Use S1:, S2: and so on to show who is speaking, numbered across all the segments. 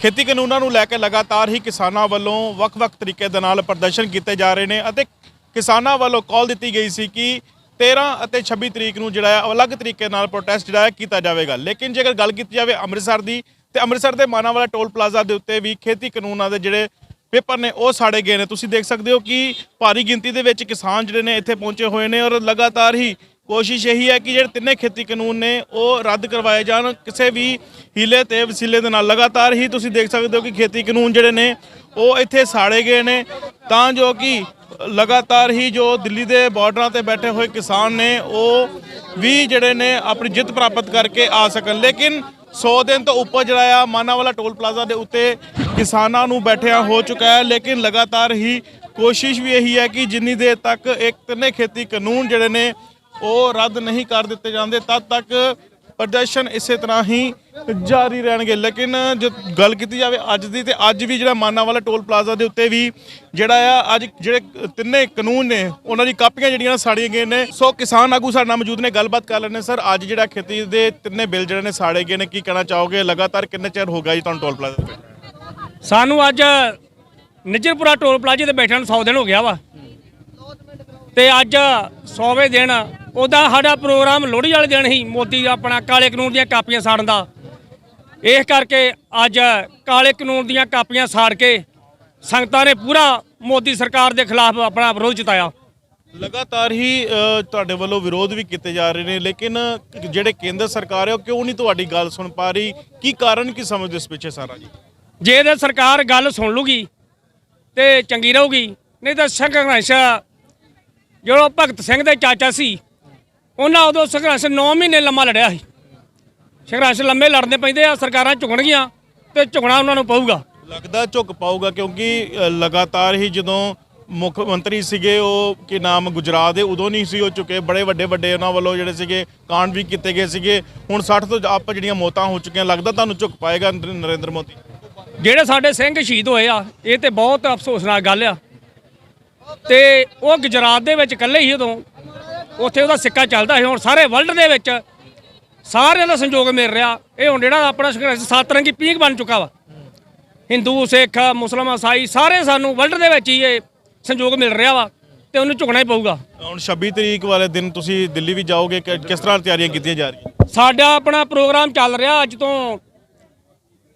S1: ਖੇਤੀ ਕਾਨੂੰਨਾਂ ਨੂੰ ਲੈ ਕੇ ਲਗਾਤਾਰ ਹੀ ਕਿਸਾਨਾਂ ਵੱਲੋਂ ਵੱਖ-ਵੱਖ ਤਰੀਕੇ ਦੇ ਨਾਲ ਪ੍ਰਦਰਸ਼ਨ ਕੀਤੇ ਜਾ ਰਹੇ ਨੇ ਅਤੇ ਕਿਸਾਨਾਂ ਵੱਲੋਂ ਕਾਲ ਦਿੱਤੀ ਗਈ ਸੀ ਕਿ 13 ਅਤੇ 26 ਤਰੀਕ ਨੂੰ ਜਿਹੜਾ ਹੈ, ਅਲੱਗ ਤਰੀਕੇ ਨਾਲ ਪ੍ਰੋਟੈਸਟ ਜਿਹੜਾ ਹੈ ਕੀਤਾ ਜਾਵੇਗਾ। ਲੇਕਿਨ ਜੇਕਰ ਗੱਲ ਕੀਤੀ ਜਾਵੇ ਅੰਮ੍ਰਿਤਸਰ ਦੀ, ਤੇ ਅੰਮ੍ਰਿਤਸਰ ਦੇ ਮਾਨਾਵਾਲਾ ਟੋਲ ਪਲਾਜ਼ਾ ਦੇ ਉੱਤੇ ਵੀ ਖੇਤੀ ਕਾਨੂੰਨਾਂ ਦੇ ਜਿਹੜੇ ਪੇਪਰ ਨੇ, ਉਹ ਸਾੜੇ ਗਏ ਨੇ। ਤੁਸੀਂ ਦੇਖ ਸਕਦੇ ਹੋ ਕਿ ਭਾਰੀ ਗਿਣਤੀ ਦੇ ਵਿੱਚ ਕਿਸਾਨ ਜਿਹੜੇ ਨੇ ਇੱਥੇ ਪਹੁੰਚੇ ਹੋਏ ਨੇ ਔਰ ਲਗਾਤਾਰ ਹੀ ਕੋਸ਼ਿਸ਼ ਇਹੀ ਹੈ ਕਿ ਜਿਹੜੇ ਤਿੰਨੇ ਖੇਤੀ ਕਾਨੂੰਨ ਨੇ ਉਹ ਰੱਦ ਕਰਵਾਏ ਜਾਣ, ਕਿਸੇ ਵੀ ਹੀਲੇ ਤੇ ਵਸੀਲੇ ਦੇ ਨਾਲ। ਲਗਾਤਾਰ ਹੀ ਤੁਸੀਂ ਦੇਖ ਸਕਦੇ ਹੋ ਕਿ ਖੇਤੀ ਕਾਨੂੰਨ ਜਿਹੜੇ ਨੇ, ਉਹ ਇੱਥੇ ਸਾੜੇ ਗਏ ਨੇ। ਤਾਂ ਜੋ ਕਿ ਲਗਾਤਾਰ ਹੀ ਜੋ ਦਿੱਲੀ ਦੇ ਬਾਰਡਰਾਂ ਤੇ ਬੈਠੇ ਹੋਏ ਕਿਸਾਨ ਨੇ, ਉਹ ਵੀ ਜਿਹੜੇ ਨੇ ਆਪਣੀ ਜਿੱਤ ਪ੍ਰਾਪਤ ਕਰਕੇ ਆ ਸਕਣ। ਲੇਕਿਨ 100 ਦਿਨ ਤੋਂ ਉੱਪਰ ਜਿਹੜਾ ਆ ਮਾਨਾਵਾਲਾ ਟੋਲ ਪਲਾਜ਼ਾ ਦੇ ਉੱਤੇ ਕਿਸਾਨਾਂ ਨੂੰ ਬੈਠਿਆ ਹੋ ਚੁੱਕਾ ਹੈ। ਲੇਕਿਨ ਲਗਾਤਾਰ ਹੀ ਕੋਸ਼ਿਸ਼ ਵੀ ਇਹੀ ਹੈ ਕਿ ਜਿੰਨੀ ਦੇਰ ਤੱਕ ਇੱਕ ਤਿੰਨੇ ਖੇਤੀ ਕਾਨੂੰਨ ਜਿਹੜੇ ਨੇ ਉਹ ਰੱਦ ਨਹੀਂ ਕਰ ਦਿੱਤੇ ਜਾਂਦੇ, ਤਦ ਤੱਕ ਪ੍ਰਦਰਸ਼ਨ ਇਸੇ ਤਰ੍ਹਾਂ ਹੀ ਜਾਰੀ ਰਹਿਣਗੇ। ਲੇਕਿਨ ਜੇ ਗੱਲ ਕੀਤੀ ਜਾਵੇ ਅੱਜ ਦੀ, ਤੇ ਅੱਜ ਵੀ ਜਿਹੜਾ ਮਾਨਾਵਾਲਾ ਟੋਲ ਪਲਾਜ਼ਾ ਦੇ ਉੱਤੇ ਵੀ ਜਿਹੜਾ ਆ, ਅੱਜ ਜਿਹੜੇ ਤਿੰਨੇ ਕਾਨੂੰਨ ਨੇ, ਉਹਨਾਂ ਦੀ ਕਾਪੀਆਂ ਜਿਹੜੀਆਂ ਸਾੜੀਆਂ ਗਈਆਂ ਨੇ, ਸੋ ਕਿਸਾਨ ਆਗੂ ਸਾਡੇ ਨਾਲ ਮੌਜੂਦ ਨੇ, ਗੱਲਬਾਤ ਕਰ ਲੈਣੇ ਸਰ, ਅੱਜ ਜਿਹੜਾ ਖੇਤੀ ਦੇ ਤਿੰਨੇ ਬਿੱਲ ਜਿਹੜੇ ਨੇ ਸਾੜੇ ਗਏ ਨੇ, ਕੀ ਕਹਿਣਾ ਚਾਹੋਗੇ? ਲਗਾਤਾਰ ਕਿੰਨੇ ਚਿਰ ਹੋ ਗਿਆ ਜੀ ਤੁਹਾਨੂੰ ਟੋਲ ਪਲਾਜ਼ਾ ਤੇ?
S2: ਸਾਨੂੰ ਅੱਜ ਨਿਜਰਪੁਰਾ ਟੋਲ ਪਲਾਜ਼ੇ ਤੇ ਬੈਠਣ ਨੂੰ 100 ਦਿਨ ਹੋ ਗਿਆ ਵਾ। ਤੇ ਅੱਜ 100ਵੇਂ ਦਿਨ ਉਹਦਾ ਸਾਡਾ ਪ੍ਰੋਗਰਾਮ ਲੋਹੜੀ ਵਾਲੇ ਦਿਨ ਹੀ ਮੋਦੀ ਆਪਣਾ ਕਾਲੇ ਕਾਨੂੰਨ ਦੀਆਂ ਕਾਪੀਆਂ ਸਾੜਨ ਦਾ। ਇਸ ਕਰਕੇ ਅੱਜ ਕਾਲੇ ਕਾਨੂੰਨ ਦੀਆਂ ਕਾਪੀਆਂ ਸਾੜ ਕੇ ਸੰਗਤਾਂ ਨੇ ਪੂਰਾ ਮੋਦੀ ਸਰਕਾਰ ਦੇ ਖਿਲਾਫ ਆਪਣਾ ਵਿਰੋਧ ਜਤਾਇਆ।
S1: ਲਗਾਤਾਰ ਹੀ ਤੁਹਾਡੇ ਵੱਲੋਂ ਵਿਰੋਧ ਵੀ ਕੀਤੇ ਜਾ ਰਹੇ ਨੇ ਲੇਕਿਨ ਜਿਹੜੇ ਕੇਂਦਰ ਸਰਕਾਰ ਹੈ ਉਹ ਕਿਉਂ ਨਹੀਂ ਤੁਹਾਡੀ ਗੱਲ ਸੁਣ ਪਾ ਰਹੀ? ਕੀ ਕਾਰਨ ਕੀ ਸਮਝਦੇ ਇਸ ਪਿੱਛੇ ਸਾਰਾ ਜੀ?
S2: ਜੇ ਇਹਦੇ ਸਰਕਾਰ ਗੱਲ ਸੁਣ ਲੂਗੀ ਤੇ ਚੰਗੀ ਰਹੂਗੀ ਨਹੀਂ ਤਾਂ ਸੰਘਰਸ਼ ਜਿਹੜਾ ਭਗਤ ਸਿੰਘ ਦੇ ਚਾਚਾ ਸੀ ਉਹਨਾਂ ਉਦੋਂ ਸੰਘਰਸ਼ 9 ਮਹੀਨੇ ਲੰਮਾ ਲੜਿਆ ਸੀ। ਸੰਘਰਸ਼ ਲੰਮੇ ਲੜਨੇ ਪੈਂਦੇ ਆ ਸਰਕਾਰਾਂ ਝੁਕਣਗੀਆਂ ਤੇ ਝੁਕਣਾ ਉਹਨਾਂ ਨੂੰ ਪਊਗਾ।
S1: ਲੱਗਦਾ ਝੁਕ ਪਾਊਗਾ ਕਿਉਂਕਿ ਲਗਾਤਾਰ ਹੀ ਜਦੋਂ ਮੁੱਖ ਮੰਤਰੀ ਸੀਗੇ ਉਹ ਕੀ ਨਾਮ ਗੁਜਰਾਤ ਦੇ ਉਦੋਂ ਨਹੀਂ ਸੀ ਉਹ ਚੁੱਕੇ ਬੜੇ ਵੱਡੇ ਵੱਡੇ ਉਹਨਾਂ ਵੱਲੋਂ ਜਿਹੜੇ ਸੀਗੇ ਕਾਂਡ ਵੀ ਕੀਤੇ ਗਏ ਸੀਗੇ। ਹੁਣ 60 ਤੋਂ ਆਪ ਜਿਹੜੀਆਂ ਮੌਤਾਂ ਹੋ ਚੁੱਕੀਆਂ ਲੱਗਦਾ ਤੁਹਾਨੂੰ ਝੁਕ ਪਾਏਗਾ ਨਰ- ਨਰਿੰਦਰ ਮੋਦੀ?
S2: ਜਿਹੜੇ ਸਾਡੇ ਸਿੰਘ ਸ਼ਹੀਦ ਹੋਏ ਆ ਇਹ ਤੇ ਬਹੁਤ ਅਫਸੋਸਨਾਕ ਗੱਲ ਆ। ਤੇ ਉਹ ਗੁਜਰਾਤ ਦੇ ਵਿੱਚ ਇਕੱਲੇ ਹੀ ਉਦੋਂ। ਉੱਥੇ ਉਹਦਾ ਸਿੱਕਾ ਚੱਲਦਾ ਸੀ। ਹੁਣ ਸਾਰੇ ਵਰਲਡ ਦੇ ਵਿੱਚ ਸਾਰਿਆਂ ਦਾ ਸੰਯੋਗ ਮਿਲ ਰਿਹਾ। ਇਹ ਹੁਣ ਜਿਹੜਾ ਆਪਣਾ ਸੰਘਰਸ਼ ਸੱਤ ਰੰਗੀ ਪੀਂਘ ਬਣ ਚੁੱਕਾ ਵਾ। ਹਿੰਦੂ ਸਿੱਖ ਮੁਸਲਮਾਨ ਈਸਾਈ ਸਾਰੇ ਸਾਨੂੰ ਵਰਲਡ ਦੇ ਵਿੱਚ ਹੀ ਇਹ ਸੰਯੋਗ ਮਿਲ ਰਿਹਾ ਵਾ ਤੇ ਉਹਨੂੰ ਝੁਕਣਾ ਹੀ ਪਊਗਾ।
S1: ਹੁਣ 26 ਤਰੀਕ ਵਾਲੇ ਦਿਨ ਤੁਸੀਂ ਦਿੱਲੀ ਵੀ ਜਾਓਗੇ। ਕਿ- ਕਿਸ ਤਰ੍ਹਾਂ ਤਿਆਰੀਆਂ ਕੀਤੀਆਂ ਜਾ ਰਹੀਆਂ?
S2: ਸਾਡਾ ਆਪਣਾ ਪ੍ਰੋਗਰਾਮ ਚੱਲ ਰਿਹਾ ਅੱਜ ਤੋਂ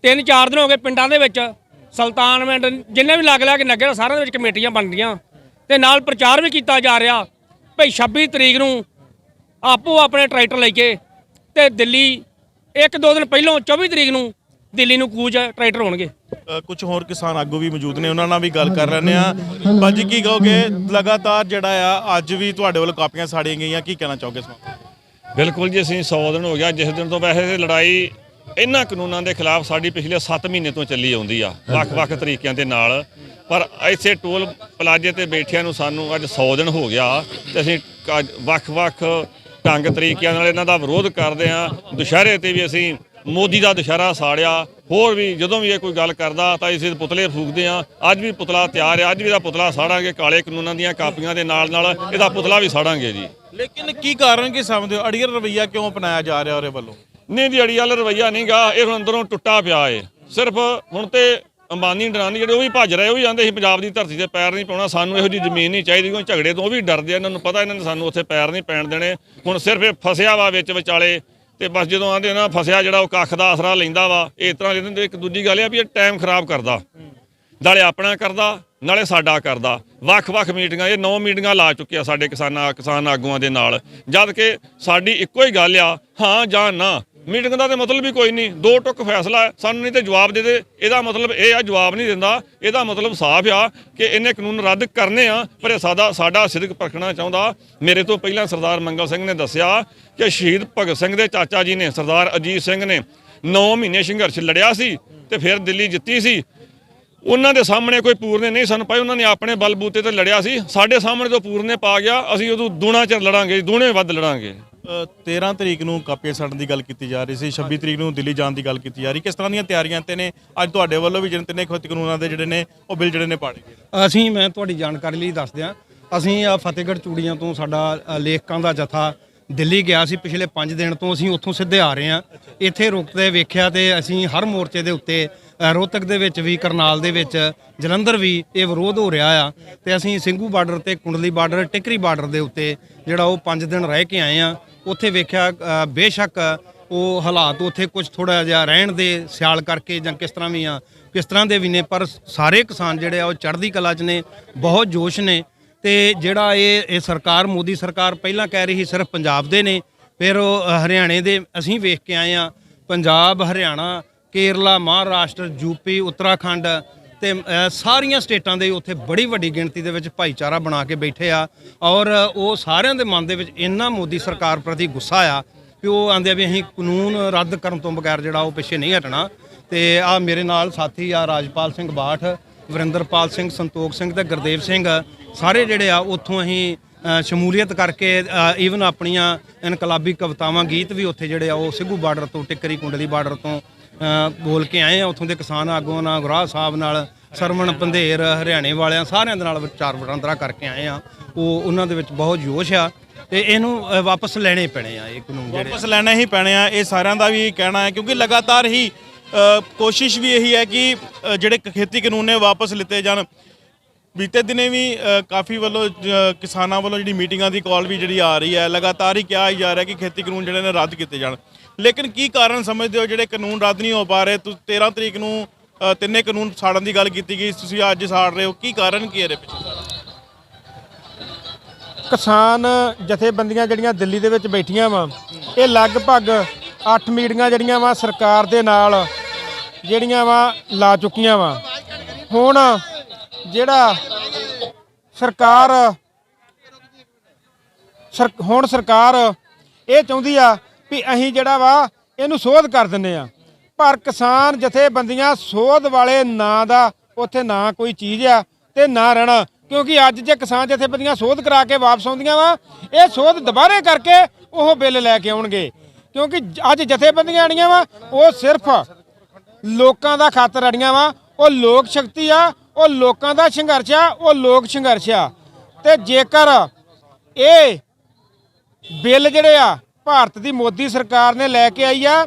S2: ਤਿੰਨ ਚਾਰ ਦਿਨ ਹੋ ਗਏ ਪਿੰਡਾਂ ਦੇ ਵਿੱਚ। ਸੁਲਤਾਨਵਿੰਡ ਜਿੰਨੇ ਵੀ ਲੱਗ ਕਿ ਨਗਰ ਸਾਰਿਆਂ ਦੇ ਵਿੱਚ ਕਮੇਟੀਆਂ ਬਣਦੀਆਂ। ਤੇ ਨਾਲ ਪ੍ਰਚਾਰ ਵੀ ਕੀਤਾ ਜਾ ਰਿਹਾ ਭਈ 26 ਤਰੀਕ ਨੂੰ ਆਪੋ ਆਪਣੇ ਟਰੈਕਟਰ ਲੈ ਕੇ ਤੇ ਦਿੱਲੀ ਇੱਕ ਦੋ ਦਿਨ ਪਹਿਲਾਂ 24 ਤਰੀਕ ਨੂੰ ਦਿੱਲੀ ਨੂੰ ਕੂਚ ਟਰੈਕਟਰ ਹੋਣਗੇ।
S1: ਕੁਝ ਹੋਰ ਕਿਸਾਨ ਆਗੂ ਵੀ ਮੌਜੂਦ ਨੇ ਉਹਨਾਂ ਨਾਲ ਵੀ ਗੱਲ ਕਰ ਲੈਂਦੇ ਆ ਭਾਜੀ ਕੀ ਕਹੋਗੇ? ਲਗਾਤਾਰ ਜਿਹੜਾ ਆ ਅੱਜ ਵੀ ਤੁਹਾਡੇ ਵੱਲੋਂ ਕਾਪੀਆਂ ਸਾੜੀਆਂ ਗਈਆਂ ਕੀ ਕਹਿਣਾ ਚਾਹੋਗੇ ਇਸ
S3: ਬਿਲਕੁਲ ਜੀ ਅਸੀਂ 100 ਦਿਨ ਹੋ ਗਿਆ ਜਿਸ ਦਿਨ ਤੋਂ ਵੈਸੇ ਲੜਾਈ ਇਹਨਾਂ ਕਾਨੂੰਨਾਂ ਦੇ ਖਿਲਾਫ ਸਾਡੀ ਪਿਛਲੇ 7 ਮਹੀਨੇ ਤੋਂ ਚੱਲੀ ਆਉਂਦੀ ਆ ਵੱਖ-ਵੱਖ ਤਰੀਕਿਆਂ ਦੇ ਨਾਲ। ਪਰ ਇੱਥੇ ਟੋਲ ਪਲਾਜ਼ੇ ਤੇ ਬੈਠਿਆਂ ਨੂੰ ਸਾਨੂੰ ਅੱਜ 100 ਦਿਨ ਹੋ ਗਿਆ ਤੇ ਅਸੀਂ ਵੱਖ-ਵੱਖ ਢੰਗ ਤਰੀਕਿਆਂ ਨਾਲ ਇਹਨਾਂ ਦਾ ਵਿਰੋਧ ਕਰਦੇ ਆ ਦੁਸ਼ਹਿਰੇ ਤੇ ਵੀ ਅਸੀਂ ਮੋਦੀ ਦਾ ਦੁਸ਼ਹਿਰਾ ਸਾੜਿਆ। ਹੋਰ ਵੀ ਜਦੋਂ ਵੀ ਇਹ ਕੋਈ ਗੱਲ ਕਰਦਾ ਤਾਂ ਇਸੇ ਪੁਤਲੇ ਫੂਕਦੇ ਆ ਅੱਜ ਵੀ ਪੁਤਲਾ ਤਿਆਰ ਹੈ। ਅੱਜ ਵੀ ਇਹਦਾ ਪੁਤਲਾ ਸਾੜਾਂਗੇ। ਕਾਲੇ ਕਾਨੂੰਨਾਂ ਦੀਆਂ ਕਾਪੀਆਂ ਦੇ ਨਾਲ ਨਾਲ ਇਹਦਾ ਪੁਤਲਾ ਵੀ ਸਾੜਾਂਗੇ ਜੀ।
S1: ਲੇਕਿਨ ਕੀ ਕਾਰਨ ਕੀ ਸਮਝਦੇ ਹੋ? ਅੜੀਅਰ ਰਵਈਆ ਕਿਉਂ ਅਪਣਾਇਆ ਜਾ ਰਿਹਾ ਉਹਦੇ ਵੱਲੋਂ?
S3: ਨਹੀਂ ਜੀ ਅੜੀ ਵਾਲਾ ਰਵਈਆ ਨਹੀਂਗਾ ਇਹ ਹੁਣ ਅੰਦਰੋਂ ਟੁੱਟਾ ਪਿਆ ਏ। ਸਿਰਫ ਹੁਣ ਤੇ ਅੰਬਾਨੀ ਡਰਾਨੀ ਜਿਹੜੇ ਉਹ ਵੀ ਭੱਜ ਰਹੇ, ਉਹ ਵੀ ਜਾਂਦੇ ਸੀ ਪੰਜਾਬ ਦੀ ਧਰਤੀ ਤੇ ਪੈਰ ਨਹੀਂ ਪਾਉਣਾ, ਸਾਨੂੰ ਇਹੋ ਜਿਹੀ ਜ਼ਮੀਨ ਨਹੀਂ ਚਾਹੀਦੀ ਕਿਉਂ ਝਗੜੇ ਤੋਂ ਉਹ ਵੀ ਡਰਦੇ ਆ, ਇਹਨਾਂ ਨੂੰ ਪਤਾ ਇਹਨਾਂ ਨੇ ਸਾਨੂੰ ਉੱਥੇ ਪੈਰ ਨਹੀਂ ਪੈਣ ਦੇਣੇ। ਹੁਣ ਸਿਰਫ ਇਹ ਫਸਿਆ ਵਾ ਵਿੱਚ ਵਿਚਾਲੇ, ਤੇ ਬਸ ਜਦੋਂ ਆਂਦੇ ਨਾ ਫਸਿਆ ਜਿਹੜਾ ਉਹ ਕੱਖ ਦਾ ਆਸਰਾ ਲੈਂਦਾ ਵਾ ਇਸ ਤਰ੍ਹਾਂ ਜਿਹਦੇ ਇੱਕ ਦੂਜੀ ਗੱਲ ਆ ਵੀ ਇਹ ਟਾਈਮ ਖਰਾਬ ਕਰਦਾ। ਨਾਲੇ ਆਪਣਾ ਕਰਦਾ, ਨਾਲੇ ਸਾਡਾ ਕਰਦਾ। ਵੱਖ-ਵੱਖ ਮੀਟਿੰਗਾਂ, ਇਹ 9 ਮੀਟਿੰਗਾਂ ਲਾ ਚੁੱਕਿਆ ਸਾਡੇ ਕਿਸਾਨਾਂ, ਕਿਸਾਨ ਆਗੂਆਂ ਦੇ ਨਾਲ। ਜਦ ਕਿ ਸਾਡੀ ਇੱਕੋ ਹੀ ਗੱਲ ਆ, ਹਾਂ ਜਾਂ ਨਾ ਮੀਟਿੰਗ ਦਾ ਤੇ ਮਤਲਬ ਹੀ ਕੋਈ ਨਹੀਂ। ਦੋ ਟੁੱਕ ਫੈਸਲਾ ਸਾਨੂੰ ਨਹੀਂ ਤੇ ਜਵਾਬ ਦੇ ਦੇ। ਇਹਦਾ ਮਤਲਬ ਇਹ ਆ, ਜਵਾਬ ਨਹੀਂ ਦਿੰਦਾ। ਇਹਦਾ ਮਤਲਬ ਸਾਫ਼ ਆ ਕਿ ਇਹਨੇ ਕਾਨੂੰਨ ਰੱਦ ਕਰਨੇ ਆ, ਪਰ ਇਹ ਸਾਡਾ ਸਾਡਾ ਸਿੱਧਕ ਪਰਖਣਾ ਚਾਹੁੰਦਾ। ਮੇਰੇ ਤੋਂ ਪਹਿਲਾਂ ਸਰਦਾਰ ਮੰਗਲ ਸਿੰਘ ਨੇ ਦੱਸਿਆ ਕਿ ਸ਼ਹੀਦ ਭਗਤ ਸਿੰਘ ਦੇ ਚਾਚਾ ਜੀ ਨੇ, ਸਰਦਾਰ ਅਜੀਤ ਸਿੰਘ ਨੇ 9 ਮਹੀਨੇ ਸੰਘਰਸ਼ ਲੜਿਆ ਸੀ ਤੇ ਫਿਰ ਦਿੱਲੀ ਜਿੱਤੀ ਸੀ। ਉਹਨਾਂ ਦੇ ਸਾਹਮਣੇ ਕੋਈ ਪੂਰਨੇ ਨਹੀਂ ਸਨ ਪਾਈ ਉਹਨਾਂ ਨੇ ਆਪਣੇ ਬਲਬੂਤੇ ਤੇ ਲੜਿਆ ਸੀ। ਸਾਡੇ ਸਾਹਮਣੇ ਤੋਂ ਪੂਰਨੇ ਪਾ ਗਿਆ, ਅਸੀਂ ਉਦੋਂ ਦੂਣਾ ਚਿਰ ਲੜਾਂਗੇ, ਦੂਣੇ ਵੱਧ ਲੜਾਂਗੇ।
S1: 13 ਤਰੀਕ ਨੂੰ ਕਾਪੀਆਂ ਸਾੜਨ ਦੀ ਗੱਲ ਕੀਤੀ ਜਾ ਰਹੀ ਸੀ 26 ਤਰੀਕ ਨੂੰ ਦਿੱਲੀ ਜਾਣ ਦੀ ਗੱਲ ਕੀਤੀ ਜਾ ਰਹੀ। ਕਿਸ ਤਰ੍ਹਾਂ ਦੀਆਂ ਤਿਆਰੀਆਂ ਤੇ ਨੇ? ਅੱਜ ਤੁਹਾਡੇ ਵੱਲੋਂ ਵੀ ਜਿਹੜੇ ਤਿੰਨੇ ਖੇਤੀ ਕਾਨੂੰਨਾਂ ਦੇ ਜਿਹੜੇ ਨੇ ਉਹ ਬਿੱਲ ਜਿਹੜੇ ਨੇ ਪਾੜੇ ਗਏ
S4: ਅਸੀਂ ਮੈਂ ਤੁਹਾਡੀ ਜਾਣਕਾਰੀ ਲਈ ਦੱਸ ਦਿਆਂ ਅਸੀਂ ਫਤਿਹਗੜ੍ਹ ਚੂੜੀਆਂ ਤੋਂ ਸਾਡਾ ਲੇਖਕਾਂ ਦਾ ਜਥਾ ਦਿੱਲੀ ਗਿਆ ਸੀ। ਪਿਛਲੇ 5 ਦਿਨ ਤੋਂ ਅਸੀਂ ਉੱਥੋਂ ਸਿੱਧੇ ਆ ਰਹੇ ਹਾਂ। ਇੱਥੇ ਰੁਕਦੇ ਵੇਖਿਆ ਤੇ ਅਸੀਂ ਹਰ ਮੋਰਚੇ ਦੇ ਉੱਤੇ ਅ, ਰੋਹਤਕ ਦੇ ਵਿੱਚ ਵੀ ਕਰਨਾਲ ਦੇ ਵਿੱਚ ਜਲੰਧਰ ਵੀ ਇਹ ਵਿਰੋਧ ਹੋ ਰਿਹਾ ਆ। ਤੇ ਅਸੀਂ ਸਿੰਘੂ ਬਾਰਡਰ ਤੇ ਕੁੰਡਲੀ ਬਾਰਡਰ ਟਿਕਰੀ ਬਾਰਡਰ ਦੇ ਉੱਤੇ ਜਿਹੜਾ ਉਹ 5 ਦਿਨ ਰਹਿ ਕੇ ਆਏ ਆ। ਉੱਥੇ ਵੇਖਿਆ ਬੇਸ਼ੱਕ ਉਹ ਹਾਲਾਤ ਉੱਥੇ ਕੁਝ ਥੋੜਾ ਜਿਹਾ ਰਹਿਣ ਦੇ ਸਿਆਲ ਕਰਕੇ ਜਾਂ ਕਿਸ ਤਰ੍ਹਾਂ ਵੀ ਆ ਕਿਸ ਤਰ੍ਹਾਂ ਦੇ ਵੀ ਨੇ ਪਰ ਸਾਰੇ ਕਿਸਾਨ ਜਿਹੜੇ ਆ ਉਹ ਚੜ੍ਹਦੀ ਕਲਾ 'ਚ ਨੇ ਬਹੁਤ ਜੋਸ਼ ਨੇ। ਤੇ ਜਿਹੜਾ ਇਹ ਇਹ ਸਰਕਾਰ ਮੋਦੀ ਸਰਕਾਰ ਪਹਿਲਾਂ ਕਹਿ ਰਹੀ ਸੀ ਸਿਰਫ ਪੰਜਾਬ ਦੇ ਨੇ। ਫਿਰ ਹਰਿਆਣੇ ਦੇ ਅਸੀਂ ਵੇਖ ਕੇ ਆਏ ਆ ਪੰਜਾਬ ਹਰਿਆਣਾ ਕੇਰਲਾ, ਮਹਾਰਾਸ਼ਟਰ ਯੂਪੀ ਉੱਤਰਾਖੰਡ ਤੇ ਸਾਰੀਆਂ ਸਟੇਟਾਂ ਦੇ ਉੱਥੇ ਬੜੀ ਵੱਡੀ ਗਿਣਤੀ ਦੇ ਵਿੱਚ ਭਾਈਚਾਰਾ ਬਣਾ ਕੇ ਬੈਠੇ ਆ ਔਰ ਉਹ ਸਾਰਿਆਂ ਦੇ ਮਨ ਦੇ ਵਿੱਚ ਇੰਨਾ ਮੋਦੀ ਸਰਕਾਰ ਪ੍ਰਤੀ ਗੁੱਸਾ ਆ ਕਿ ਉਹ ਆਂਦੇ ਆ ਵੀ ਅਸੀਂ ਕਾਨੂੰਨ ਰੱਦ ਕਰਨ ਤੋਂ ਬਗੈਰ ਜਿਹੜਾ ਉਹ ਪਿੱਛੇ ਨਹੀਂ ਹਟਣਾ ਤੇ ਆ ਮੇਰੇ ਨਾਲ ਸਾਥੀ ਆ ਰਾਜਪਾਲ ਸਿੰਘ ਬਾਠ, ਵਰਿੰਦਰਪਾਲ ਸਿੰਘ, ਸੰਤੋਖ ਸਿੰਘ ਤੇ ਗੁਰਦੇਵ ਸਿੰਘ, ਸਾਰੇ ਜਿਹੜੇ ਆ ਉੱਥੋਂ ਅਸੀਂ ਸ਼ਮੂਲੀਅਤ ਕਰਕੇ ਈਵਨ ਆਪਣੀਆਂ ਇਨਕਲਾਬੀ ਕਵਿਤਾਵਾਂ, ਗੀਤ ਵੀ ਉੱਥੇ ਜਿਹੜੇ ਆ ਉਹ ਸਿੱਧੂ ਬਾਰਡਰ ਤੋਂ, ਟਿੱਕਰੀ ਕੁੰਡਲੀ ਬਾਰਡਰ ਤੋਂ ਬੋਲ ਕੇ ਆਏ ਆ ਉੱਥੋਂ ਦੇ ਕਿਸਾਨ ਆਗੂਆਂ ਨਾਲ ਗੁਰਾਹ ਸਾਹਿਬ ਨਾਲ ਸਰਵਣ ਪੰਧੇਰ ਹਰਿਆਣੇ ਵਾਲਿਆਂ ਸਾਰਿਆਂ ਦੇ ਨਾਲ ਵਿਚਾਰ ਵਟਾਂਦਰਾ ਕਰਕੇ ਆਏ ਆ। ਉਹ ਉਹਨਾਂ ਦੇ ਵਿੱਚ ਬਹੁਤ ਜੋਸ਼ ਆ ਤੇ ਇਹਨੂੰ ਵਾਪਸ ਲੈਣੇ ਪੈਣੇ ਆ ਇਹ ਕਾਨੂੰਨ ਜਿਹੜੇ।
S1: ਵਾਪਸ ਲੈਣੇ ਹੀ ਪੈਣੇ ਆ ਇਹ ਸਾਰਿਆਂ ਦਾ ਵੀ ਕਹਿਣਾ ਹੈ ਕਿਉਂਕਿ ਲਗਾਤਾਰ ਹੀ ਕੋਸ਼ਿਸ਼ ਵੀ ਇਹੀ ਹੈ ਕਿ ਅ, ਜਿਹੜੇ ਖੇਤੀ ਕਾਨੂੰਨ ਨੇ ਵਾਪਸ ਲਿੱਤੇ ਜਾਣ। ਬੀਤੇ ਦਿਨੇ ਵੀ ਕਾਫੀ ਵੱਲੋਂ ਕਿਸਾਨਾਂ ਵੱਲੋਂ ਜਿਹੜੀ ਮੀਟਿੰਗਾਂ ਦੀ ਕਾਲ ਵੀ ਜਿਹੜੀ ਆ ਰਹੀ ਹੈ ਲਗਾਤਾਰ ਹੀ ਕਿਹਾ ਜਾ ਰਿਹਾ ਕਿ ਖੇਤੀ ਕਾਨੂੰਨ ਜਿਹੜੇ ਨੇ ਰੱਦ ਕੀਤੇ ਜਾਣ। ਲੇਕਿਨ ਕੀ ਕਾਰਨ ਸਮਝਦੇ ਹੋ ਜਿਹੜੇ ਕਾਨੂੰਨ ਰੱਦ ਨਹੀਂ ਹੋ ਪਾ ਰਹੇ? ਤੁਸੀਂ 13 ਤਰੀਕ ਨੂੰ ਅ, ਤਿੰਨੇ ਕਾਨੂੰਨ ਸਾੜਨ ਦੀ ਗੱਲ ਕੀਤੀ ਗਈ ਤੁਸੀਂ ਅੱਜ ਸਾੜ ਰਹੇ ਹੋ। ਕੀ ਕਾਰਨ ਕੀ ਹੈ ਇਹਦੇ ਪਿੱਛੇ ਸਾਰਾ?
S5: ਕਿਸਾਨ ਜਥੇਬੰਦੀਆਂ ਜਿਹੜੀਆਂ ਦਿੱਲੀ ਦੇ ਵਿੱਚ ਬੈਠੀਆਂ ਵਾ ਇਹ ਲਗਭਗ 8 ਮੀਟਿੰਗਾਂ ਜਿਹੜੀਆਂ ਵਾ ਸਰਕਾਰ ਦੇ ਨਾਲ ਜਿਹੜੀਆਂ ਵਾ ਲਾ ਚੁੱਕੀਆਂ ਵਾ। ਹੁਣ ਜਿਹੜਾ ਸਰਕਾਰ ਸਰ ਹੁਣ ਸਰਕਾਰ ਇਹ ਚਾਹੁੰਦੀ ਆ ਵੀ ਅਸੀਂ ਜਿਹੜਾ ਵਾ, ਇਹਨੂੰ ਸੋਧ ਕਰ ਦਿੰਨੇ ਆ ਪਰ ਕਿਸਾਨ ਜਥੇਬੰਦੀਆਂ ਸੋਧ ਵਾਲੇ ਨਾਂ ਦਾ ਉੱਥੇ ਨਾ ਕੋਈ ਚੀਜ਼ ਆ ਤੇ ਨਾ ਰਹਿਣਾ। ਕਿਉਂਕਿ ਅੱਜ ਜੇ ਕਿਸਾਨ ਜਥੇਬੰਦੀਆਂ ਸੋਧ ਕਰਾ ਕੇ ਵਾਪਸ ਆਉਂਦੀਆਂ ਵਾ, ਇਹ ਸੋਧ ਦੁਬਾਰੇ ਕਰਕੇ ਉਹ ਬਿੱਲ ਲੈ ਕੇ ਆਉਣਗੇ। ਕਿਉਂਕਿ ਅੱਜ ਜਥੇਬੰਦੀਆਂ ਆਣੀਆਂ ਵਾ, ਉਹ ਸਿਰਫ ਲੋਕਾਂ ਦਾ ਖਾਤਰ ਅੜੀਆਂ ਵਾ। ਉਹ ਲੋਕ ਸ਼ਕਤੀ ਆ, ਉਹ ਲੋਕਾਂ ਦਾ ਸੰਘਰਸ਼ ਆ, ਉਹ ਲੋਕ ਸੰਘਰਸ਼ ਆ। ਤੇ ਜੇਕਰ ਇਹ ਬਿੱਲ ਜਿਹੜੇ ਆ ਭਾਰਤ ਦੀ ਮੋਦੀ ਸਰਕਾਰ ਨੇ ਲੈ ਕੇ ਆਈ ਆ,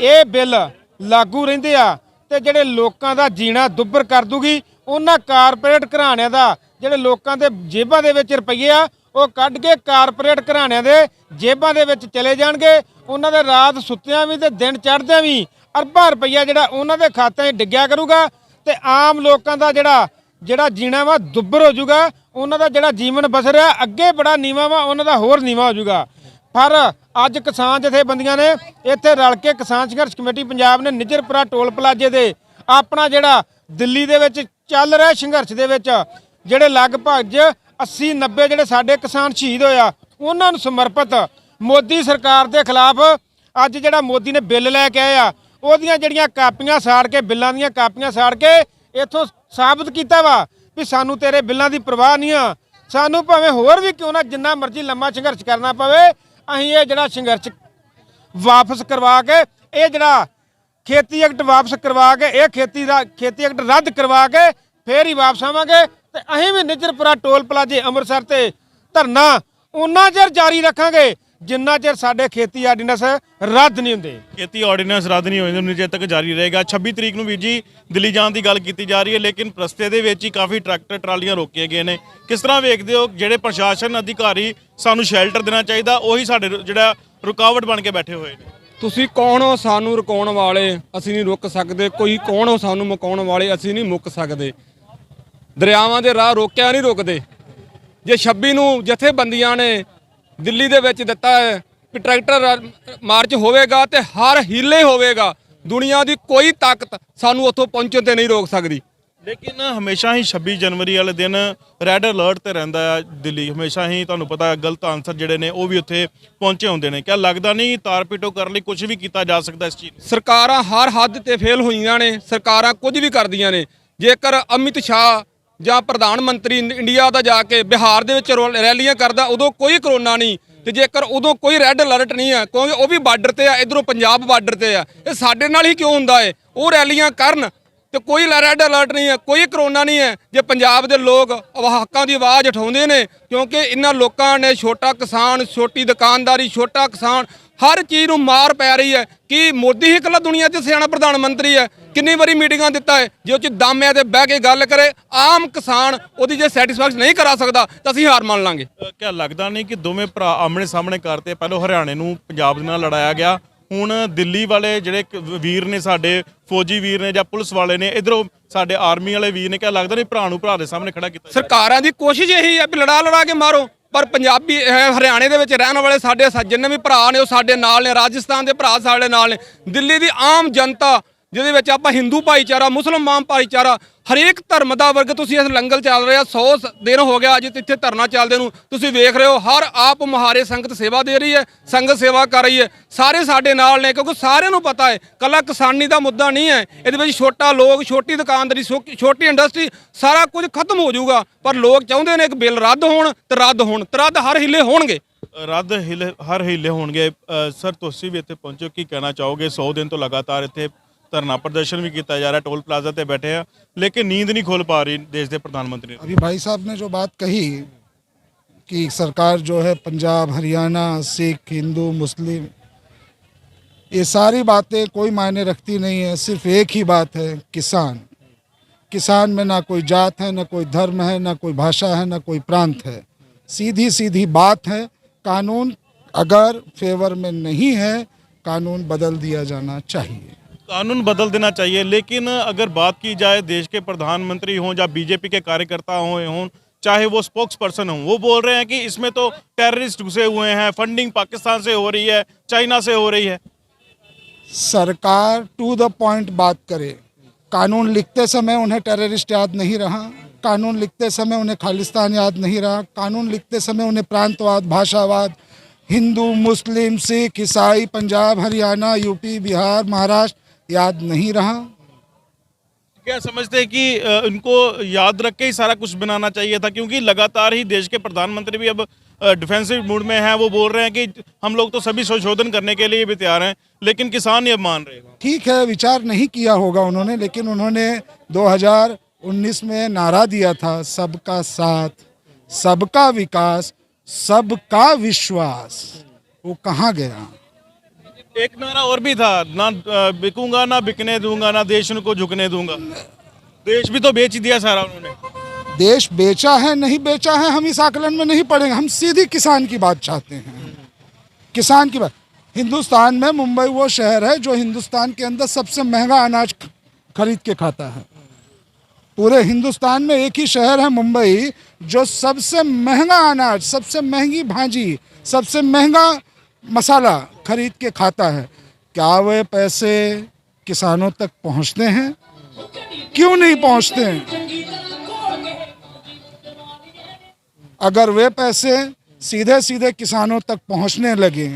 S5: ਇਹ ਬਿੱਲ ਲਾਗੂ ਰਹਿੰਦੇ ਆ ਤੇ ਜਿਹੜੇ ਲੋਕਾਂ ਦਾ ਜੀਣਾ ਦੁੱਬਰ ਕਰ ਦੂਗੀ, ਉਹਨਾਂ ਕਾਰਪੋਰੇਟ ਘਰਾਣਿਆਂ ਦਾ ਜਿਹੜੇ ਲੋਕਾਂ ਦੇ ਜੇਬਾਂ ਦੇ ਵਿੱਚ ਰੁਪਈਏ ਆ, ਉਹ ਕੱਢ ਕੇ ਕਾਰਪੋਰੇਟ ਘਰਾਣਿਆਂ ਦੇ ਜੇਬਾਂ ਦੇ ਵਿੱਚ ਚਲੇ ਜਾਣਗੇ, ਉਹਨਾਂ ਦੇ ਰਾਤ ਸੁੱਤਿਆਂ ਵੀ ਤੇ ਦਿਨ ਚੜ੍ਹਦਿਆਂ ਵੀ ਅਰਬਾਂ ਰੁਪਈਆ ਜਿਹੜਾ ਉਹਨਾਂ ਦੇ ਖਾਤਿਆਂ 'ਚ ਡਿੱਗਿਆ ਕਰੂਗਾ ਤੇ ਆਮ ਲੋਕਾਂ ਦਾ ਜਿਹੜਾ ਜਿਹੜਾ ਜੀਣਾ ਵਾ ਦੁੱਬਰ ਹੋ ਜਾਊਗਾ, ਉਹਨਾਂ ਦਾ ਜਿਹੜਾ ਜੀਵਨ ਬਸਰ ਰਿਹਾ ਅੱਗੇ ਬੜਾ ਨੀਵਾ ਵਾ, ਉਹਨਾਂ ਦਾ ਹੋਰ ਨੀਵਾ ਹੋ ਜਾਊਗਾ। ਪਰ ਅੱਜ ਕਿਸਾਨ ਜਥੇਬੰਦੀਆਂ ਨੇ ਇੱਥੇ ਰਲ ਕੇ ਕਿਸਾਨ ਸੰਘਰਸ਼ ਕਮੇਟੀ ਪੰਜਾਬ ਨੇ ਨਿਜਰਪੁਰਾ ਟੋਲ ਪਲਾਜੇ ਦੇ ਆਪਣਾ ਜਿਹੜਾ ਦਿੱਲੀ ਦੇ ਵਿੱਚ ਚੱਲ ਰਿਹਾ ਸੰਘਰਸ਼ ਦੇ ਵਿੱਚ, ਜਿਹੜੇ ਲਗਭਗ 80 90 ਜਿਹੜੇ ਸਾਡੇ ਕਿਸਾਨ ਸ਼ਹੀਦ ਹੋਇਆ ਉਹਨਾਂ ਨੂੰ ਸਮਰਪਿਤ ਮੋਦੀ ਸਰਕਾਰ ਦੇ ਖਿਲਾਫ ਅੱਜ ਜਿਹੜਾ ਮੋਦੀ ਨੇ ਬਿੱਲ ਲੈ ਕੇ ਆਇਆ ਉਹਦੀਆਂ ਜਿਹੜੀਆਂ ਕਾਪੀਆਂ ਸਾੜ ਕੇ, ਬਿੱਲਾਂ ਦੀਆਂ ਕਾਪੀਆਂ ਸਾੜ ਕੇ ਇੱਥੋਂ ਸਾਬਤ ਕੀਤਾ ਵਾ ਵੀ ਸਾਨੂੰ ਤੇਰੇ ਬਿੱਲਾਂ ਦੀ ਪਰਵਾਹ ਨਹੀਂ ਆ, ਸਾਨੂੰ ਭਾਵੇਂ ਹੋਰ ਵੀ ਕਿਉਂ ਨਾ ਜਿੰਨਾ ਮਰਜ਼ੀ ਲੰਮਾ ਸੰਘਰਸ਼ ਕਰਨਾ ਪਵੇ ਅਸੀਂ ਇਹ ਜਿਹੜਾ ਸੰਘਰਸ਼ ਵਾਪਸ ਕਰਵਾ ਕੇ, ਇਹ ਜਿਹੜਾ ਖੇਤੀ ਐਕਟ ਵਾਪਸ ਕਰਵਾ ਕੇ, ਇਹ ਖੇਤੀ ਦਾ ਖੇਤੀ ਐਕਟ ਰੱਦ ਕਰਵਾ ਕੇ ਫੇਰ ਹੀ ਵਾਪਸ ਆਵਾਂਗੇ ਤੇ ਅਸੀਂ ਵੀ ਨਿਜਰਪੁਰਾ ਟੋਲ ਪਲਾਜੇ ਅੰਮ੍ਰਿਤਸਰ ਤੇ ਧਰਨਾ ਉਹਨਾਂ ਚਿਰ ਜਾਰੀ ਰੱਖਾਂਗੇ। ਜਿੰਨਾ ਚਿਰ ਸਾਡੇ ਖੇਤੀ ਆਰਡੀਨੈਂਸ ਰੱਦ ਨਹੀਂ ਹੁੰਦੇ।
S1: ਖੇਤੀ ਆਰਡੀਨੈਂਸ ਰੱਦ ਨਹੀਂ ਹੋਏ ਉਨੀ ਚਿਰ ਤੱਕ ਜਾਰੀ ਰਹੇਗਾ। 26 ਤਰੀਕ ਨੂੰ ਵੀਰ ਜੀ ਦਿੱਲੀ ਜਾਣ ਦੀ ਗੱਲ ਕੀਤੀ ਜਾ ਰਹੀ ਹੈ ਲੇਕਿਨ ਰਸਤੇ ਦੇ ਵਿੱਚ ਹੀ ਕਾਫੀ ਟਰੈਕਟਰ ਟਰਾਲੀਆਂ ਰੋਕੇ ਗਏ ਨੇ। ਕਿਸ ਤਰ੍ਹਾਂ ਵੇਖਦੇ ਹੋ ਜਿਹੜੇ ਪ੍ਰਸ਼ਾਸਨ ਅਧਿਕਾਰੀ ਸਾਨੂੰ ਸ਼ੈਲਟਰ ਦੇਣਾ ਚਾਹੀਦਾ ਉਹੀ ਸਾਡੇ ਜਿਹੜਾ ਰੁਕਾਵਟ ਬਣ ਕੇ ਬੈਠੇ ਹੋਏ ਨੇ?
S6: ਤੁਸੀਂ ਕੌਣ ਹੋ ਸਾਨੂੰ ਰੁਕਾਉਣ ਵਾਲੇ? ਅਸੀਂ ਨਹੀਂ ਰੁਕ ਸਕਦੇ। ਕੋਈ ਕੌਣ ਹੋ ਸਾਨੂੰ ਮੁਕਾਉਣ ਵਾਲੇ? ਅਸੀਂ ਨਹੀਂ ਮੁੱਕ ਸਕਦੇ। ਦਰਿਆਵਾਂ ਦੇ ਰਾਹ ਰੋਕਿਆ ਨਹੀਂ ਰੁਕਦੇ। ਜੇ 26 ਨੂੰ ਜਥੇਬੰਦੀਆਂ ਨੇ ਦਿੱਲੀ ਦੇ ਵਿੱਚ ਦਿੱਤਾ ਹੈ ਕਿ ਟਰੈਕਟਰ ਮਾਰਚ ਹੋਵੇਗਾ ਤੇ ਹਰ ਹੀਲੇ ਹੋਵੇਗਾ। ਦੁਨੀਆ ਦੀ ਕੋਈ ਤਾਕਤ ਸਾਨੂੰ ਉੱਥੋਂ ਪਹੁੰਚਣ ਤੇ ਨਹੀਂ ਰੋਕ ਸਕਦੀ।
S1: ਲੇਕਿਨ ਹਮੇਸ਼ਾ ਹੀ 26 ਜਨਵਰੀ ਵਾਲੇ ਦਿਨ ਰੈੱਡ ਅਲਰਟ ਤੇ ਰਹਿੰਦਾ ਹੈ ਦਿੱਲੀ। ਹਮੇਸ਼ਾ ਹੀ ਤੁਹਾਨੂੰ ਪਤਾ ਹੈ ਗਲਤ ਆਨਸਰ ਜਿਹੜੇ ਨੇ ਉਹ ਵੀ ਉੱਥੇ ਪਹੁੰਚੇ ਹੁੰਦੇ ਨੇ। ਕਿਆ ਲੱਗਦਾ ਨਹੀਂ ਤਾਰ ਪਿਟੋ ਕਰਨ ਲਈ ਕੁਝ ਵੀ ਕੀਤਾ ਜਾ ਸਕਦਾ ਇਸ ਚੀਜ਼
S6: ਸਰਕਾਰਾਂ ਹਰ ਹੱਦ ਤੇ ਫੇਲ ਹੋਈਆਂ ਨੇ ਸਰਕਾਰਾਂ ਕੁਝ ਵੀ ਕਰਦੀਆਂ ਨੇ। ਜੇਕਰ ਅਮਿਤ ਸ਼ਾਹ ਜਾਂ ਪ੍ਰਧਾਨ ਮੰਤਰੀ ਇੰਡੀਆ ਦਾ ਜਾ ਕੇ ਬਿਹਾਰ ਦੇ ਵਿੱਚ ਰੋ- ਰੈਲੀਆਂ ਕਰਦਾ, ਉਦੋਂ ਕੋਈ ਕਰੋਨਾ ਨਹੀਂ। ਤੇ ਜੇਕਰ ਉਦੋਂ ਕੋਈ ਰੈੱਡ ਅਲਰਟ ਨਹੀਂ ਹੈ, ਕਿਉਂਕਿ ਉਹ ਵੀ ਬਾਰਡਰ ਤੇ ਆ, ਇਧਰੋਂ ਪੰਜਾਬ ਬਾਰਡਰ ਤੇ ਆ, ਇਹ ਸਾਡੇ ਨਾਲ ਹੀ ਕਿਉਂ ਹੁੰਦਾ ਏ? ਉਹ ਰੈਲੀਆਂ ਕਰਨ ਤੇ ਕੋਈ ਰੈੱਡ ਅਲਰਟ ਨਹੀਂ ਹੈ, ਕੋਈ ਕਰੋਨਾ ਨਹੀਂ ਹੈ। ਜੇ ਪੰਜਾਬ ਦੇ ਲੋਕ ਹੱਕਾਂ ਦੀ ਆਵਾਜ਼ ਉਠਾਉਂਦੇ ਨੇ, ਕਿਉਂਕਿ ਇਹਨਾਂ ਲੋਕਾਂ ਨੇ ਛੋਟਾ ਕਿਸਾਨ, ਛੋਟੀ ਦੁਕਾਨਦਾਰੀ, ਛੋਟਾ ਕਿਸਾਨ, ਹਰ ਚੀਜ਼ ਨੂੰ ਮਾਰ ਪੈ ਰਹੀ ਹੈ। ਕਿ ਮੋਦੀ ਹੀ ਇਕੱਲਾ ਦੁਨੀਆ 'ਚ ਸਿਆਣਾ ਪ੍ਰਧਾਨ ਮੰਤਰੀ ਹੈ? ਕਿੰਨੀ ਵਾਰੀ ਮੀਟਿੰਗਾਂ ਦਿੱਤਾ ਹੈ ਜੇ ਉਹ 'ਚ ਦਮ ਹੈ ਤੇ ਬਹਿ ਕੇ ਗੱਲ ਕਰੇ ਆਮ ਕਿਸਾਨ ਉਹਦੀ ਜੇ ਸੈਟੀਸਫੈਕਸ਼ਨ ਨਹੀਂ ਕਰਾ ਸਕਦਾ ਤਾਂ ਅਸੀਂ ਹਾਰ ਮੰਨ ਲਾਂਗੇ
S1: ਕਿਆ ਲੱਗਦਾ ਨਹੀਂ ਕਿ ਦੋਵੇਂ ਭਰਾ ਆਮਣੇ ਸਾਹਮਣੇ ਕਰਤੇ ਪਹਿਲਾਂ ਹਰਿਆਣੇ ਨੂੰ ਪੰਜਾਬ ਦੇ ਨਾਲ ਲੜਾਇਆ ਗਿਆ ਹੁਣ ਦਿੱਲੀ ਵਾਲੇ ਜਿਹੜੇ ਵੀਰ ਨੇ ਸਾਡੇ ਫੌਜੀ ਵੀਰ ਨੇ ਜਾਂ ਪੁਲਿਸ ਵਾਲੇ ਨੇ ਇਧਰੋਂ ਸਾਡੇ ਆਰਮੀ ਵਾਲੇ ਵੀਰ ਨੇ ਕਿਆ ਲੱਗਦਾ ਨਹੀਂ ਭਰਾ ਨੂੰ ਭਰਾ ਦੇ ਸਾਹਮਣੇ ਖੜਾ ਕੀਤਾ?
S6: ਸਰਕਾਰਾਂ ਦੀ ਕੋਸ਼ਿਸ਼ ਇਹੀ ਹੈ ਵੀ ਲੜਾ ਲੜਾ ਕੇ ਮਾਰੋ ਪਰ ਪੰਜਾਬੀ ਹਰਿਆਣੇ ਦੇ ਵਿੱਚ ਰਹਿਣ ਵਾਲੇ ਸਾਡੇ ਜਿੰਨੇ ਵੀ ਭਰਾ ਨੇ ਉਹ ਸਾਡੇ ਨਾਲ ਨੇ ਰਾਜਸਥਾਨ ਦੇ ਭਰਾ ਸਾਡੇ ਨਾਲ ਨੇ ਦਿੱਲੀ ਦੀ ਆਮ ਜਨਤਾ ਜਿਹਦੇ ਵਿੱਚ ਆਪਾਂ ਹਿੰਦੂ ਭਾਈਚਾਰਾ, ਮੁਸਲਮਾਨ ਭਾਈਚਾਰਾ, ਹਰੇਕ ਧਰਮ ਦਾ ਵਰਗ ਤੁਸੀਂ ਇਸ ਲੰਗਰ ਚੱਲ ਰਿਹਾ 100 ਦਿਨ ਹੋ ਗਿਆ ਅੱਜ ਇੱਥੇ ਧਰਨਾ ਚੱਲਦੇ ਨੂੰ। ਤੁਸੀਂ ਵੇਖ ਰਹੇ ਹੋ, ਹਰ ਆਪ ਮੁਹਾਰੇ ਸੰਗਤ ਸੇਵਾ ਦੇ ਰਹੀ ਹੈ, ਸੰਗਤ ਸੇਵਾ ਕਰ ਰਹੀ ਹੈ। ਸਾਰੇ ਸਾਡੇ ਨਾਲ ਨੇ, ਕਿਉਂਕਿ ਸਾਰਿਆਂ ਨੂੰ ਪਤਾ ਹੈ, ਕੱਲਾ ਕਿਸਾਨੀ ਦਾ ਮੁੱਦਾ ਨਹੀਂ ਹੈ। ਇਹਦੇ ਵਿੱਚ ਛੋਟਾ ਲੋਕ, ਛੋਟੀ ਦੁਕਾਨਦਾਰੀ ਛੋ- ਛੋਟੀ ਇੰਡਸਟਰੀ, ਸਾਰਾ ਕੁਝ ਖਤਮ ਹੋ ਜਾਊਗਾ। ਪਰ ਲੋਕ ਚਾਹੁੰਦੇ ਨੇ ਇੱਕ ਬਿੱਲ ਰੱਦ ਹੋਣ ਤੇ ਰੱਦ ਹੋਣ, ਤੇ ਰੱਦ ਹਰ ਹਿੱਲੇ ਹੋਣਗੇ।
S1: ਰੱਦ ਹਿਲ, ਹਰ ਹੀਲੇ ਹੋਣਗੇ। ਸਰ, ਤੁਸੀਂ ਵੀ ਇੱਥੇ ਪਹੁੰਚੋ, ਕੀ ਕਹਿਣਾ ਚਾਹੋਗੇ? 100 ਦਿਨ ਤੋਂ ਲਗਾਤਾਰ ਇੱਥੇ ਧਰਨਾ ਪ੍ਰਦਰਸ਼ਨ ਵੀ ਕੀਤਾ ਜਾ ਰਿਹਾ ਟੋਲ ਪਲਾਜ਼ਾ ਤੇ ਬੈਠੇ ਆ ਲੇਕਿਨ ਨੀਂਦ ਨਹੀਂ ਖੋਲ ਪਾ ਰਹੀ ਦੇਸ਼ ਦੇ ਪ੍ਰਧਾਨ ਮੰਤਰੀ
S7: अभी भाई साहब ने जो बात कही कि सरकार जो है पंजाब हरियाणा सिख हिंदू मुस्लिम ये सारी बातें कोई मायने रखती नहीं है सिर्फ एक ही बात है किसान किसान में ना कोई जात है ना कोई धर्म है ना कोई भाषा है ना कोई प्रांत है सीधी सीधी बात है कानून अगर फेवर में नहीं है कानून बदल दिया जाना चाहिए
S1: कानून बदल देना चाहिए, लेकिन अगर बात की जाए देश के प्रधानमंत्री हों या बीजेपी के कार्यकर्ता हों हों, चाहे वो स्पोक्स पर्सन हों, वो बोल रहे हैं कि इसमें तो टेररिस्ट घुसे हुए हैं फंडिंग पाकिस्तान से हो रही है, चाइना से हो रही है।
S7: सरकार टू द पॉइंट बात करे। कानून लिखते समय उन्हें टेररिस्ट याद नहीं रहा, कानून लिखते समय उन्हें खालिस्तान याद नहीं रहा, कानून लिखते समय उन्हें प्रांतवाद, भाषावाद, हिंदू, मुस्लिम, सिख, ईसाई, पंजाब, हरियाणा, यूपी, बिहार, महाराष्ट्र याद नहीं रहा।
S1: क्या समझते हैं कि इनको याद रख के ही सारा कुछ बनाना चाहिए था? क्योंकि लगातार ही देश के प्रधानमंत्री भी अब डिफेंसिव मूड में हैं। वो बोल रहे हैं कि हम लोग तो सभी संशोधन करने के लिए भी तैयार हैं लेकिन किसान अब मान रहे हैं।
S7: ठीक है विचार नहीं किया होगा उन्होंने लेकिन उन्होंने 2019 में नारा दिया था सबका साथ सबका विकास सबका विश्वास। वो कहाँ गया?
S1: एक नारा और भी था, ना बिकूँगा, ना बिकने दूँगा, ना देश को झुकने दूँगा। देश भी तो बेच दिया सारा उन्होंने।
S7: देश बेचा है, नहीं बेचा है, हम इस आकलन में नहीं पड़ेंगे। हम सीधी किसान की बात चाहते हैं। किसान की बात। हिंदुस्तान में मुंबई वो शहर है जो हिंदुस्तान के अंदर सबसे महँगा अनाज खरीद के खाता है। पूरे हिंदुस्तान में एक ही शहर है मुंबई, जो सबसे महँगा अनाज, सबसे महँगी भाजी, सबसे महँगा मसाला खरीद के खाता है। क्या वे पैसे किसानों तक पहुँचते हैं? क्यों नहीं पहुँचते? हैं अगर वे पैसे सीधे सीधे किसानों तक पहुँचने लगे,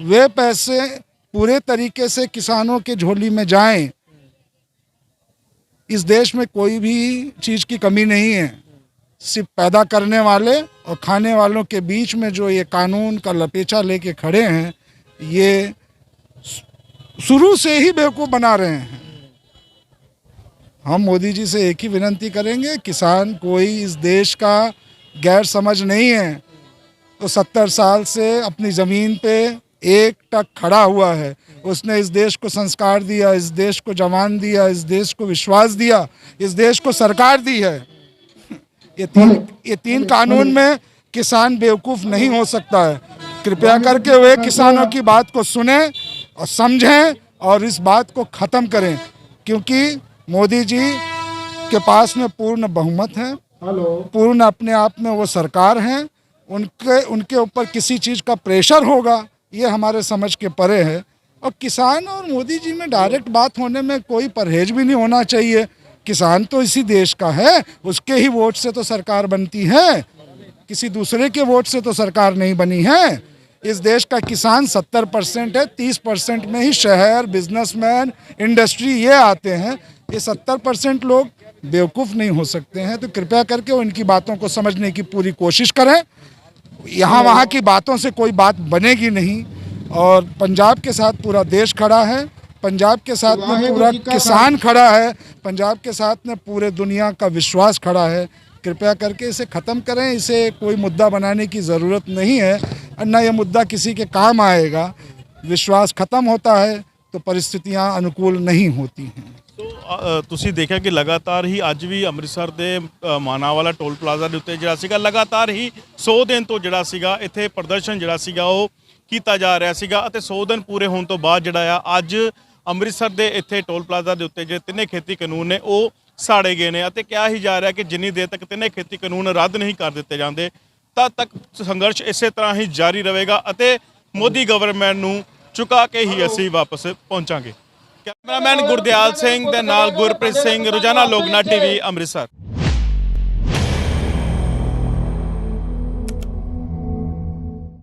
S7: वे पैसे पूरे तरीके से किसानों के झोली में जाएँ, इस देश में कोई भी चीज़ की कमी नहीं है। सिर्फ़ पैदा करने वाले और खाने वालों के बीच में जो ये कानून का लपेचा लेके खड़े हैं, ये शुरू से ही बेवकूफ़ बना रहे हैं। हम मोदी जी से एक ही विनंती करेंगे, किसान कोई इस देश का गैर समझ नहीं है। तो सत्तर साल से अपनी ज़मीन पे एक टक खड़ा हुआ है। उसने इस देश को संस्कार दिया, इस देश को जवान दिया, इस देश को विश्वास दिया, इस देश को सरकार दी है। ये तीन ये तीन कानून में किसान बेवकूफ़ नहीं हो सकता है। कृपया करके वे किसानों की बात को सुने और समझें और इस बात को ख़त्म करें क्योंकि मोदी जी के पास में पूर्ण बहुमत है। पूर्ण अपने आप में वो सरकार हैं। उनके उनके ऊपर किसी चीज़ का प्रेशर होगा ये हमारे समझ के परे है। और किसान और मोदी जी में डायरेक्ट बात होने में कोई परहेज भी नहीं होना चाहिए। किसान तो इसी देश का है, उसके ही वोट से तो सरकार बनती है। किसी दूसरे के वोट से तो सरकार नहीं बनी है। इस देश का किसान सत्तर परसेंट है, तीस परसेंट में ही शहर, बिजनेसमैन, इंडस्ट्री ये आते हैं। ये सत्तर परसेंट लोग बेवकूफ़ नहीं हो सकते हैं तो कृपया करके उनकी बातों को समझने की पूरी कोशिश करें। यहाँ वहाँ की बातों से कोई बात बनेगी नहीं और पंजाब के साथ पूरा देश खड़ा है। पंजाब के साथ में पूरा किसान खड़ा है पंजाब के साथ में पूरे दुनिया का विश्वास खड़ा है कृपया करके इसे ख़त्म करें इसे कोई मुद्दा बनाने की ज़रूरत नहीं है और न ये मुद्दा किसी के काम आएगा विश्वास ख़त्म होता है तो परिस्थितियाँ अनुकूल नहीं होती हैं
S1: ਸੋ ਅ, ਤੁਸੀਂ ਦੇਖਿਆ ਕਿ ਲਗਾਤਾਰ ਹੀ ਅੱਜ ਵੀ ਅੰਮ੍ਰਿਤਸਰ ਦੇ ਅ, ਮਾਨਾ ਵਾਲਾ ਟੋਲ ਪਲਾਜ਼ਾ ਦੇ ਉੱਤੇ ਜਿਹੜਾ ਸੀਗਾ ਲਗਾਤਾਰ ਹੀ 100 ਦਿਨ ਤੋਂ ਜਿਹੜਾ ਸੀਗਾ ਇੱਥੇ ਪ੍ਰਦਰਸ਼ਨ ਜਿਹੜਾ ਸੀਗਾ ਉਹ ਕੀਤਾ ਜਾ ਰਿਹਾ ਸੀਗਾ ਅਤੇ 100 ਦਿਨ ਪੂਰੇ ਹੋਣ ਤੋਂ ਬਾਅਦ ਜਿਹੜਾ ਆ ਅੱਜ ਅੰਮ੍ਰਿਤਸਰ ਦੇ ਇੱਥੇ ਟੋਲ ਪਲਾਜ਼ਾ ਦੇ ਉੱਤੇ ਜਿਹੜੇ ਤਿੰਨੇ ਖੇਤੀ ਕਾਨੂੰਨ ਨੇ, ਉਹ ਸਾੜੇ ਗਏ ਨੇ ਅਤੇ ਕਿਹਾ ਹੀ ਜਾ ਰਿਹਾ ਕਿ ਜਿੰਨੀ ਦੇਰ ਤੱਕ ਤਿੰਨੇ ਖੇਤੀ ਕਾਨੂੰਨ ਰੱਦ ਨਹੀਂ ਕਰ ਦਿੱਤੇ ਜਾਂਦੇ, ਤਦ ਤੱਕ ਸੰਘਰਸ਼ ਇਸੇ ਤਰ੍ਹਾਂ ਹੀ ਜਾਰੀ ਰਹੇਗਾ ਅਤੇ ਮੋਦੀ ਗਵਰਨਮੈਂਟ ਨੂੰ ਚੁਕਾ ਕੇ ਹੀ ਅਸੀਂ ਵਾਪਸ ਪਹੁੰਚਾਂਗੇ। ਕੈਮਰਾਮੈਨ ਗੁਰਦਿਆਲ ਸਿੰਘ ਦੇ ਨਾਲ ਗੁਰਪ੍ਰੀਤ ਸਿੰਘ, ਰੋਜ਼ਾਨਾ ਲੋਕਨਾ ਟੀਵੀ, ਅੰਮ੍ਰਿਤਸਰ।